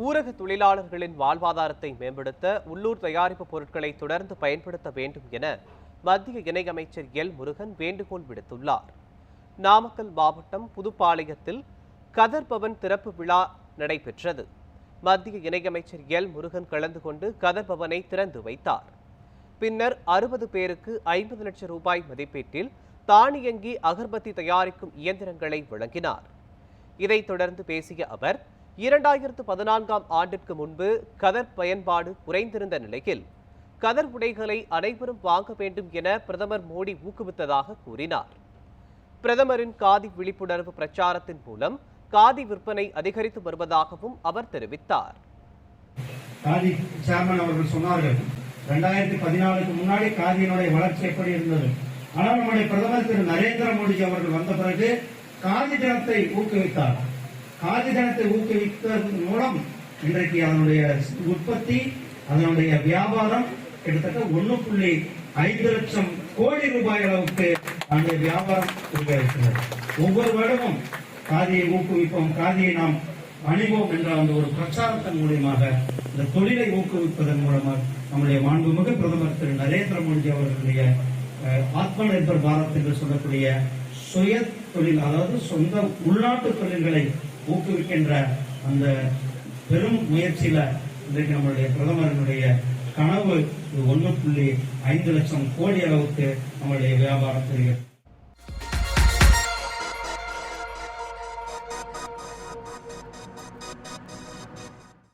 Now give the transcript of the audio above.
ஊரக தொழிலாளர்களின் வாழ்வாதாரத்தை மேம்படுத்த உள்ளூர் தயாரிப்பு பொருட்களை தொடர்ந்து பயன்படுத்த வேண்டும் என மத்திய இணையமைச்சர் எல். முருகன் வேண்டுகோள் விடுத்துள்ளார். நாமக்கல் மாவட்டம் புதுப்பாளையத்தில் கதர்பவன் திறப்பு விழா நடைபெற்றது. மத்திய இணையமைச்சர் எல். முருகன் கலந்து கொண்டு கதர்பவனை திறந்து வைத்தார். பின்னர் அறுபது பேருக்கு ஐம்பது லட்சம் ரூபாய் மதிப்பீட்டில் தானியங்கி அகர்பத்தி தயாரிக்கும் இயந்திரங்களை வழங்கினார். இதைத் தொடர்ந்து பேசிய அவர் இரண்டாயிரத்து பதினான்காம் ஆண்டிற்கு முன்பு கதர் பயன்பாடு குறைந்திருந்த நிலையில் கதர் உடைகளை அனைவரும் வாங்க வேண்டும் என பிரதமர் மோடி ஊக்குவித்ததாக கூறினார். பிரதமரின் காதி விழிப்புணர்வு பிரச்சாரத்தின் மூலம் காதி விற்பனை அதிகரித்து வருவதாகவும் அவர் தெரிவித்தார். காதி சேர்மன் அவர்கள் சொன்னார்கள் ரெண்டாயிரத்தி பதினாலுக்கு முன்னாடி காதியினுடைய வளர்ச்சி எப்படி இருந்தது? ஆனால் நம்முடைய பிரதமர் திரு. நரேந்திர மோடி அவர்கள் வந்த பிறகு காதி தினத்தை ஊக்குவித்தார். காதி தினத்தை மூலம் இன்றைக்கு அதனுடைய உற்பத்தி அதனுடைய வியாபாரம் கிட்டத்தட்ட ஒண்ணு புள்ளி ஐந்து லட்சம் கோடி ரூபாய் அளவுக்கு அந்த வியாபாரம் இருக்கிறது ஒவ்வொரு வருடமும் காதியை ஊக்குவிப்போம் காதியை நாம் அணிவோம் என்ற அந்த ஒரு பிரச்சாரத்தின் மூலியமாக இந்த தொழிலை ஊக்குவிப்பதன் மூலமாக நம்முடைய மாண்புமிகு பிரதமர் திரு நரேந்திர மோடி அவர்களுடைய ஆத்ம நிர்பர் பாரத் என்று சொல்லக்கூடிய சுய தொழில் அதாவது சொந்த உள்நாட்டு தொழில்களை ஊக்குவிக்கின்ற அந்த பெரும் முயற்சியில இன்றைக்கு நம்மளுடைய பிரதமரனுடைய கனவு ஒன்று புள்ளி ஐந்து லட்சம் கோடி அளவுக்கு நம்மளுடைய வியாபாரம் தெரிகிறது